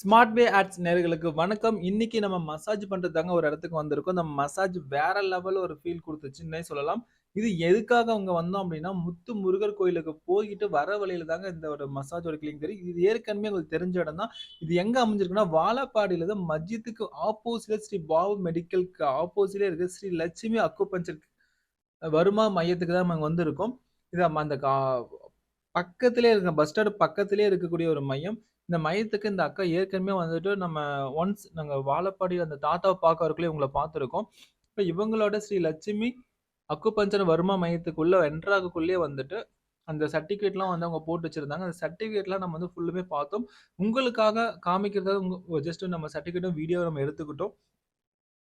Smart வே ads நேர்களுக்கு வணக்கம். இன்னைக்கு நம்ம மசாஜ் பண்றதுக்காக ஒரு இடத்துக்கு வந்திருக்கோம். இந்த மசாஜ் வேற லெவல் ஒரு ஃபீல் கொடுத்துச்சுன்னே சொல்லலாம். இது எதுக்காக அவங்க வந்தோம் அப்படின்னா முத்து முருகர் கோயிலுக்கு போயிட்டு வர வழியில தாங்க இந்த ஒரு மசாஜோட கிளினிக் தெரியும். இது ஏற்கனவே உங்களுக்கு தெரிஞ்ச இடம் தான். இது எங்க அமைஞ்சிருக்குன்னா, வாழப்பாடியில தான் மஜித்துக்கு ஆப்போசிட்ல ஸ்ரீ பாபு மெடிக்கலுக்கு ஆப்போசிட்ல இருக்கு. ஸ்ரீ லட்சுமி அக்குபஞ்சர் வருமா மையத்துக்கு தான் நாங்க வந்திருக்கோம். இது அந்த கா பக்கத்திலேயே இருக்க பஸ் ஸ்டாண்ட் பக்கத்திலே இருக்கக்கூடிய ஒரு மையம். இந்த மையத்துக்கு இந்த அக்கா ஏற்கனவே வந்துட்டு நம்ம ஒன்ஸ் நாங்கள் வாழப்பாடி அந்த தாத்தாவை பார்க்கறக்குள்ளே இவங்கள பார்த்துருக்கோம். இப்போ இவங்களோட ஸ்ரீ லட்சுமி அக்குபஞ்சர் வருமா மையத்துக்குள்ளே என்டர் வந்துட்டு, அந்த சர்டிஃபிகேட்லாம் வந்து அவங்க போட்டு வச்சிருந்தாங்க. அந்த சர்டிஃபிகேட்லாம் நம்ம வந்து ஃபுல்லுமே பார்த்தோம். உங்களுக்காக காமிக்கிறதா உங்கள் ஜஸ்ட் நம்ம சர்டிஃபிகேட்டும், வீடியோ நம்ம எடுத்துக்கிட்டோம்.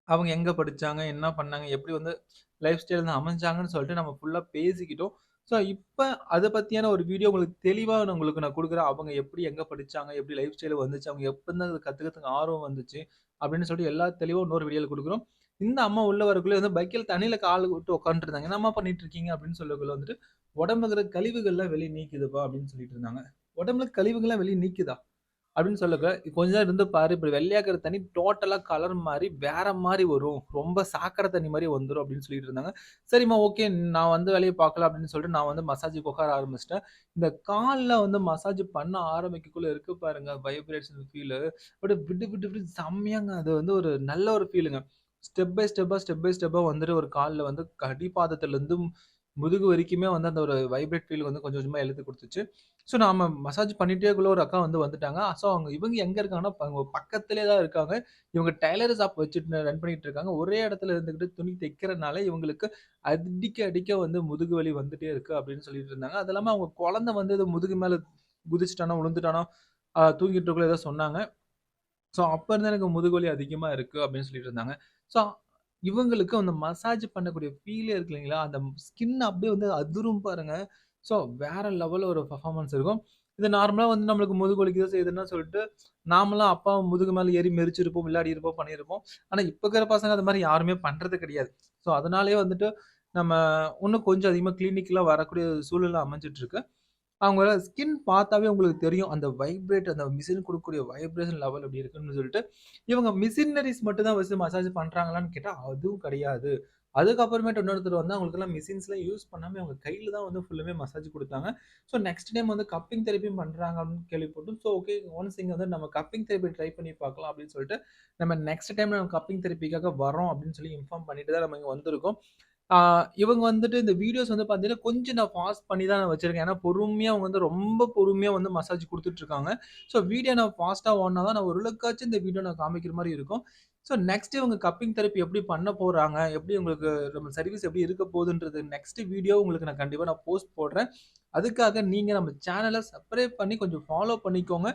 அவங்க எங்கே படித்தாங்க என்ன பண்ணாங்க? எப்படி வந்து லைஃப் ஸ்டைல் வந்து அமைஞ்சாங்கன்னு சொல்லிட்டு நம்ம ஃபுல்லாக பேசிக்கிட்டோம். ஸோ, இப்போ அதை பற்றியான ஒரு வீடியோ உங்களுக்கு தெளிவாக நான் உங்களுக்கு நான் கொடுக்குறேன் அவங்க எப்படி எங்கே படிச்சாங்க? எப்படி லைஃப் ஸ்டைல் வந்துச்சு? அவங்க எப்போ அத கத்துக்கிறதுக்கு ஆர்வம் வந்துச்சு? அப்படின்னு சொல்லிட்டு எல்லா தெளிவாக இன்னொரு வீடியோவில் கொடுக்குறோம் இந்த அம்மா உள்ள வந்து பைக்கில் தண்ணியில் கால் விட்டு உட்காந்துருந்தாங்க "என்னம்மா பண்ணிட்டு இருக்கீங்க?" அப்படின்னு சொல்லக்குள்ள வந்துட்டு, "உடம்புல கழிவுகள்லாம் வெளியே நீக்குதுப்பா" அப்படின்னு சொல்லிட்டு இருந்தாங்க. "உடம்புல கழிவுகள்லாம் வெளியே நீக்குதா?" அப்படின்னு சொல்லக்குள்ள, "கொஞ்ச நேரம் இருந்து பாரு. இப்படி வெள்ளையாக்கிற தண்ணி டோட்டலா கலர் மாதிரி வேற மாதிரி வரும். ரொம்ப சாக்கடை தண்ணி மாதிரி வந்துடும் அப்படின்னு சொல்லிட்டு இருந்தாங்க. சரிம்மா ஓகே. நான் வந்து வேலையை பார்க்கலாம் அப்படின்னு சொல்லிட்டு நான் வந்து மசாஜுக்கு உட்கார ஆரம்பிச்சிட்டேன் இந்த காலில் வந்து மசாஜ் பண்ண ஆரம்பிக்கக்குள்ள இருக்கு பாருங்க வைப்ரேஷன் ஃபீலு. அப்படியே விட்டு விட்டு விட்டு செம்மையாங்க. அது வந்து ஒரு நல்ல ஒரு ஃபீலுங்க. ஸ்டெப் பை ஸ்டெப்பாக ஸ்டெப் பை ஸ்டெப்பாக வந்துட்டு ஒரு காலில் வந்து அடிப்பாதத்திலருந்து முதுகு வரைக்குமே வந்து அந்த ஒரு வைப்ரேட் ஃபீல் வந்து கொஞ்சம் கொஞ்சமாக எழுத்து கொடுத்துச்சு ஸோ நாம மசாஜ் பண்ணிட்டேக்குள்ள ஒரு அக்கா வந்து வந்துட்டாங்க. ஸோ அவங்க இவங்க எங்கே இருக்காங்கன்னா, அவங்க பக்கத்திலேயே தான் இருக்காங்க. இவங்க டெய்லர் ஷாப் வச்சுட்டு ரன் பண்ணிட்டு இருக்காங்க. ஒரே இடத்துல இருந்துக்கிட்டு துணி தைக்கிறனால இவங்களுக்கு அடிக்க அடிக்க வந்து முதுகு வலி வந்துட்டே இருக்கு அப்படின்னு சொல்லிட்டு இருந்தாங்க. அது இல்லாமல் அவங்க குழந்தை வந்து இது முதுகு மேலே குதிச்சிட்டானோ விழுந்துட்டானோ, தூங்கிட்டு இருக்கக்குள்ள ஏதோ சொன்னாங்க. ஸோ அப்போ இருந்து எனக்கு முதுகு வலி அதிகமாக இருக்கு அப்படின்னு சொல்லிட்டு இருந்தாங்க. ஸோ இவங்களுக்கு அந்த மசாஜ் பண்ணக்கூடிய ஃபீலே இருக்கு இல்லைங்களா? அந்த ஸ்கின் அப்படியே வந்து அதிரும் பாருங்க. ஸோ வேற லெவலில் ஒரு பர்ஃபார்மன்ஸ் இருக்கும். இது நார்மலாக வந்து நம்மளுக்கு முதுகு வலிக்குதோ செய்யுதுன்னு சொல்லிட்டு, நாமளாம் அப்பா முதுகு மேலே ஏறி மெரிச்சிருப்போம் விளையாடி இருப்போம் பண்ணியிருப்போம். ஆனால் இப்போ இருக்கிற பசங்க அது மாதிரி யாருமே பண்ணுறது கிடையாது. ஸோ அதனாலே வந்துட்டு நம்ம இன்னும் கொஞ்சம் அதிகமாக கிளினிக்கெலாம் வரக்கூடிய சூழ்நிலை அமைஞ்சுட்டு இருக்கு. அவங்களோட ஸ்கின் பார்த்தாவே உங்களுக்கு தெரியும். அந்த வைப்ரேட் அந்த மிஷின் கொடுக்கக்கூடிய வைப்ரேஷன் லெவல் எப்படி இருக்குன்னு சொல்லிட்டு, இவங்க மிஷினரிஸ் மட்டும் தான் வச்சு மசாஜ் பண்ணுறாங்களான்னு கேட்டால் அதுவும் கிடையாது. அதுக்கப்புறமேட்டு இன்னொருத்தர் வந்து அவங்களுக்குலாம் மிஷின்ஸ்லாம் யூஸ் பண்ணாமல் அவங்க கையில் தான் வந்து ஃபுல்லுமே மசாஜ் கொடுத்தாங்க ஸோ நெக்ஸ்ட் டைம் வந்து கப்பிங் தெரப்பி பண்ணுறாங்க அப்படின்னு கேள்விப்பட்டோம். ஸோ ஓகே ஒன்ஸ் இங்கே வந்து நம்ம கப்பிங் தெரப்பி ட்ரை பண்ணி பார்க்கலாம் அப்படின்னு சொல்லிட்டு, நம்ம நெக்ஸ்ட் டைம் நம்ம கப்பிங் தெரப்பிக்காக வரோம் அப்படின்னு சொல்லி இன்ஃபார்ம் பண்ணிட்டு தான் நம்ம இங்கே வந்திருக்கோம். ஆ இவங்க வந்துட்டு இந்த வீடியோஸ் வந்து பார்த்தீங்கன்னா, கொஞ்சம் நான் ஃபாஸ்ட் பண்ணி தான் நான் வச்சிருக்கேன். ஏன்னா பொறுமையா அவங்க வந்து ரொம்ப பொறுமையா வந்து மசாஜ் கொடுத்துட்ருக்காங்க ஸோ வீடியோ நான் ஃபாஸ்ட்டா ஓடுனா தான் நான் ஓரளவுக்காச்சும் இந்த வீடியோ நான் காமிக்கிற மாரி இருக்கும். ஸோ நெக்ஸ்ட் இவங்க கப்பிங் தெரப்பி எப்படி பண்ண போறாங்க? எப்படி உங்களுக்கு நம்ம சர்வீஸ் எப்படி இருக்க போகுதுன்றது நெக்ஸ்ட் வீடியோ உங்களுக்கு நான் கண்டிப்பா நான் போஸ்ட் போடுறேன். அதுக்காக நீங்க நம்ம சேனல சப்ஸ்கிரைப் பண்ணி கொஞ்சம் ஃபாலோ பண்ணிக்கோங்க.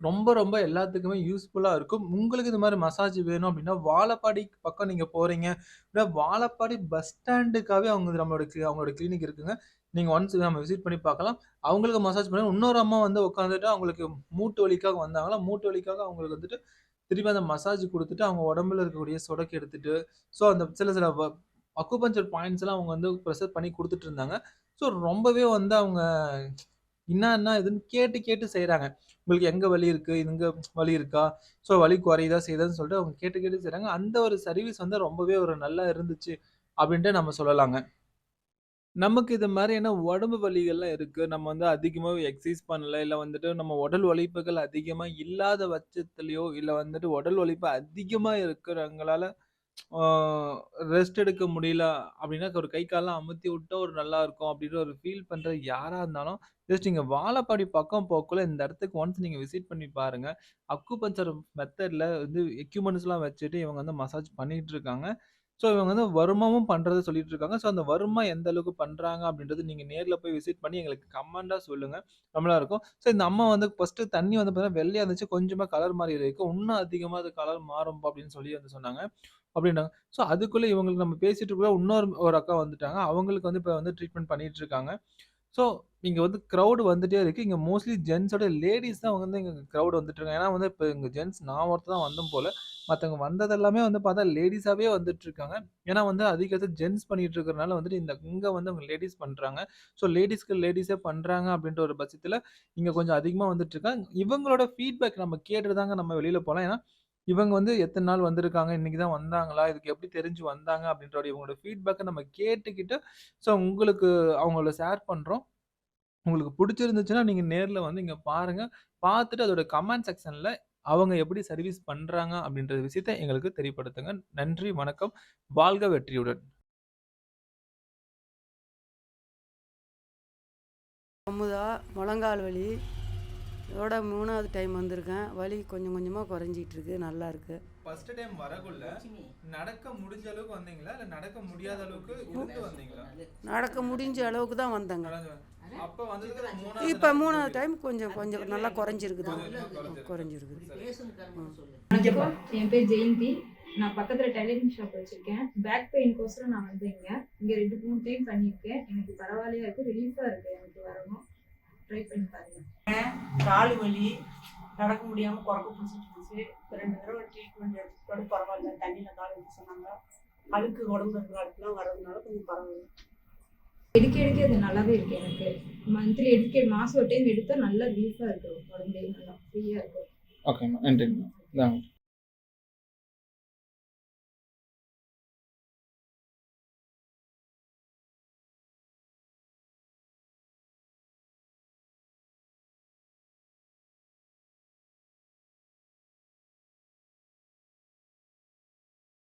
ரொம்ப ரொம்ப எல்லாத்துக்குமே யூஸ்ஃபுல்லா இருக்கும். உங்களுக்கு இது மாரி மசாஜ் வேணும் அப்படின்னா, வாழப்பாடி பக்கம் நீங்க போறீங்க. இல்ல வாழப்பாடி பஸ் ஸ்டாண்டுக்காவே அவங்க நம்மளோட க்ளி அவங்களோட கிளினிக் இருக்குங்க. நீங்க ஒன்ஸ் நம்ம விசிட் பண்ணி பார்க்கலாம். அவங்களுக்கு மசாஜ் பண்ணி இன்னொரு அம்மா வந்து உட்காந்துட்டு அவங்களுக்கு மூட்டு வலிக்காக வந்தாங்களா, மூட்டு வலிக்காக அவங்களுக்கு வந்துட்டு திருப்பி அந்த மசாஜ் குடுத்துட்டு, அவங்க உடம்புல இருக்கக்கூடிய சொடக்கு எடுத்துட்டு, ஸோ அந்த சில சில வ அக்குபஞ்சர் பாயிண்ட்ஸ்லாம் அவங்க வந்து ப்ரெஷர் பண்ணி குடுத்துட்டு இருந்தாங்க. ஸோ ரொம்பவே வந்து அவங்க என்ன என்ன இதுன்னு கேட்டு கேட்டு செய்கிறாங்க உங்களுக்கு எங்கே வலி இருக்குது இங்கே வலி இருக்கா? ஸோ வலி குறையுதா? செய்யுதான்னு சொல்லிட்டு அவங்க கேட்டு கேட்டு செய்கிறாங்க அந்த ஒரு சர்வீஸ் வந்து ரொம்பவே ஒரு நல்லா இருந்துச்சு அப்படின்ட்டு நம்ம சொல்லலாங்க. நமக்கு இது மாதிரியான உடம்பு வலிகள்லாம் இருக்குது நம்ம வந்து அதிகமாக எக்ஸசைஸ் பண்ணல. இல்லை வந்துட்டு நம்ம உடல் உழைப்புகள் அதிகமாக இல்லாத பட்சத்துலையோ இல்லை வந்துட்டு உடல் உழைப்பு அதிகமாக இருக்கிறவங்களால ஆ ரெஸ்ட் எடுக்க முடியல அப்படின்னா, ஒரு கை கால்லாம் அமுத்தி விட்டா ஒரு நல்லா இருக்கும் அப்படின்னு ஒரு ஃபீல் பண்ற யாரா இருந்தாலும், ஜஸ்ட் நீங்க வாழப்பாடி பக்கம் போகக்குள்ள இந்த இடத்துக்கு ஒன்ஸ் நீங்க விசிட் பண்ணி பாருங்க. அக்குபஞ்சர் மெத்தட்ல வந்து எக்யூப்மென்ட்ஸ்லாம் வச்சுட்டு இவங்க வந்து மசாஜ் பண்ணிட்டு இருக்காங்க. ஸோ இவங்க வந்து வருமாவும் பண்ணுறத சொல்லிட்டு இருக்காங்க. ஸோ அந்த வருமா எந்த அளவுக்கு பண்றாங்க அப்படின்றது நீங்க நேர்ல போய் விசிட் பண்ணி எங்களுக்கு கமெண்ட்டா சொல்லுங்க. நம்மளாக இருக்கும். ஸோ இந்த அம்மா வந்து ஃபஸ்ட்டு தண்ணி வந்து பார்த்தீங்கன்னா வெள்ளையா இருந்துச்சு. கொஞ்சமா கலர் மாறி இருக்கு. இன்னும் அதிகமா அது கலர் மாறும்பா அப்படின்னு சொல்லி வந்து சொன்னாங்க. அப்படின்னாங்க. ஸோ அதுக்குள்ள இவங்களுக்கு நம்ம பேசிட்டு இருக்கக்குள்ள இன்னொரு ஒரு அக்கா வந்துட்டாங்க. அவங்களுக்கு வந்து இப்ப வந்து ட்ரீட்மெண்ட் பண்ணிட்டு இருக்காங்க. ஸோ இங்கே வந்து க்ரௌடு வந்துட்டே இருக்குது இங்கே மோஸ்ட்லி ஜென்ட்ஸோட லேடிஸ் தான் வந்து இங்கே கிரவுட் வந்துட்டுருக்காங்க ஏன்னா வந்து இப்போ இங்கே ஜென்ட்ஸ் நான் ஒருத்தர் தான் வந்தோம் போல். மற்றவங்க வந்ததெல்லாமே வந்து பார்த்தா லேடிஸாகவே வந்துட்டுருக்காங்க ஏன்னா வந்து அதிகத்தை ஜென்ட்ஸ் பண்ணிகிட்டு இருக்கிறனால வந்துட்டு இந்த இங்கே வந்து அவங்க லேடிஸ் பண்ணுறாங்க ஸோ லேடிஸ்க்கு லேடிஸே பண்ணுறாங்க அப்படின்ற ஒரு பட்சத்தில் இங்கே கொஞ்சம் அதிகமாக வந்துட்டுருக்காங்க இவங்களோட ஃபீட்பேக் நம்ம கேட்டுட்டு தாங்க நம்ம வெளியில் போகலாம். ஏன்னா இவங்க வந்து எத்தனை நாள் வந்திருக்காங்க? இன்னைக்கு தான் வந்தாங்களா? இதுக்கு எப்படி தெரிஞ்சு வந்தாங்க? அப்படின்ற இவங்களோட ஃபீட்பேக்கை நம்ம கேட்டுக்கிட்டு, ஸோ உங்களுக்கு அவங்கள ஷேர் பண்ணுறோம் உங்களுக்கு பிடிச்சிருந்துச்சுன்னா நீங்கள் நேரில் வந்து இங்கே பாருங்கள் பார்த்துட்டு அதோட கமெண்ட் செக்ஷனில் அவங்க எப்படி சர்வீஸ் பண்ணுறாங்க அப்படின்ற விஷயத்த எங்களுக்கு தெரியப்படுத்துங்க. நன்றி, வணக்கம். வாழ்க வெற்றியுடன். அமுதா, முழங்கால் வலி. இதோட 3வது டைம் வந்திருக்கேன். வலி கொஞ்சம் கொஞ்சமா குறைஞ்சிட்டு இருக்கு. நல்லா இருக்கு. ஃபர்ஸ்ட் டைம் வரக்குள்ள நடக்க முடிஞ்ச அளவுக்கு வந்தீங்களா? இல்ல நடக்க முடியாத அளவுக்கு இருந்து வந்தீங்களா? நடக்க முடிஞ்ச அளவுக்கு தான் வந்தேங்க. அப்ப 3வது இப்ப 3வது டைம் கொஞ்சம் கொஞ்சம் நல்லா குறைஞ்சிருக்குது. குறைஞ்சிருக்குது. என் பேர் ஜெயந்தி நான் பக்கத்துல டைலரிங் ஷாப் வச்சிருக்கேன் பேக் பெயின்கோசரம் நான் வந்து இங்க ரெண்டு மூணு டைம் பண்ணியிருக்கேன் எனக்கு பரவாயில்லையா இருக்கு ரிலீஃபா இருக்கு எனக்கு வரணும் ட்ரை பண்ணி பாருங்க. கால் வலி நடக்க முடியாம குறக்க பிடிச்சிட்டு இருந்துச்சு. ரெண்டு தடவை ட்ரீட்மெண்ட் எடுத்துக்கூட பரவாயில்ல. தண்ணியில் கால் வைக்க சொன்னாங்க. அழுக்கு இருக்கிற அழுக்குலாம் வர்றதுனால கொஞ்சம் பரவாயில்ல. எடுக்க எடுக்க அது நல்லாவே இருக்கு எனக்கு. மந்த்லி எடுக்க மாசம் ஒரு டைம் எடுத்தா நல்லா ரிலீஃபா இருக்கு உடம்பே நல்லா ஃப்ரீயா இருக்கு ஓகேம்மா. நன்றிங்கம்மா. இந்தாங்க.